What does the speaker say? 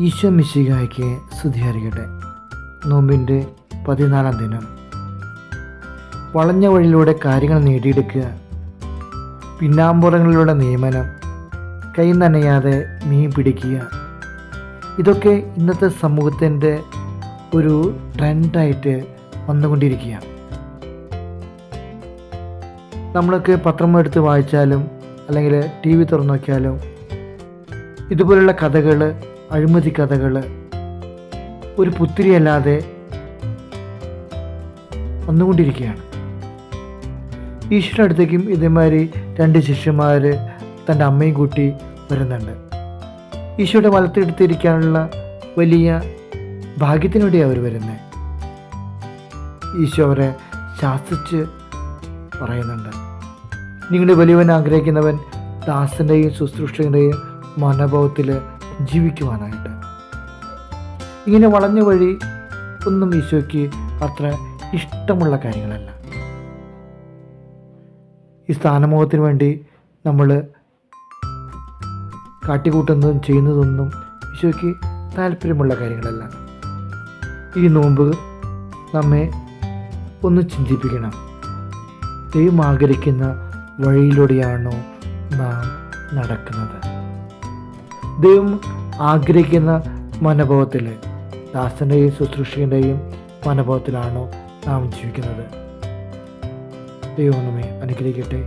ഈശോ മിശികായ്ക്ക് സ്തുതിയായിരിക്കട്ടെ നോമ്പിന്റെ പതിനാലാം ദിനം. വളഞ്ഞ വഴിയിലൂടെ കാര്യങ്ങൾ നേടിയെടുക്കുക. പിന്നാമ്പുറങ്ങളിലൂടെ നിയമനം. കൈ നനയാതെ മീൻ പിടിക്കുക. ഇതൊക്കെ ഇന്നത്തെ സമൂഹത്തിന്റെ ഒരു ട്രെൻഡായിട്ട് വന്നുകൊണ്ടിരിക്കുക നമ്മളൊക്കെ പത്രം എടുത്ത് വായിച്ചാലും അല്ലെങ്കിൽ ടി വി തുറന്നു നോക്കിയാലും ഇതുപോലുള്ള കഥകൾ അഴിമതി കഥകൾ ഒരു പുത്തിരിയല്ലാതെ വന്നുകൊണ്ടിരിക്കുകയാണ്. ഈശ്വരന്റെ അടുത്തേക്കും ഇതേമാതിരി രണ്ട് ശിഷ്യന്മാർ തന്റെ അമ്മയും കൂട്ടി വരുന്നുണ്ട്. ഈശോയുടെ വലത്തെടുത്തിരിക്കാനുള്ള വലിയ ഭാഗ്യത്തിനു വേണ്ടിയാണ് അവർ വരുന്നത് ഈശോ അവരെ ശാസിച്ച് പറയുന്നുണ്ട്. നിങ്ങളുടെ വലിയവൻ ആഗ്രഹിക്കുന്നവൻ ദാസന്റെയും ശുശ്രൂഷകന്റെയും മനോഭാവത്തിൽ ജീവിക്കുവാനായിട്ട്. ഇങ്ങനെ വളഞ്ഞ വഴി ഒന്നും ഈശോയ്ക്ക് അത്ര ഇഷ്ടമുള്ള കാര്യങ്ങളല്ല. ഈ സ്ഥാനമോഹത്തിന് വേണ്ടി നമ്മൾ കാട്ടിക്കൂട്ടുന്നതും ചെയ്യുന്നതൊന്നും ഈശോയ്ക്ക് താല്പര്യമുള്ള കാര്യങ്ങളല്ല. ഈ നോമ്പ് നമ്മെ ഒന്ന് ചിന്തിപ്പിക്കണം. ദൈവം ആഗ്രഹിക്കുന്ന വഴിയിലൂടെയാണോ നാം നടക്കുന്നത്? ദൈവം ആഗ്രഹിക്കുന്ന മനോഭാവത്തിൽ ദാസന്റെയും ശുശ്രൂഷയുടെയും മനോഭാവത്തിലാണോ നാം ജീവിക്കുന്നത്? ദൈവം നമ്മെ അനുഗ്രഹിക്കട്ടെ.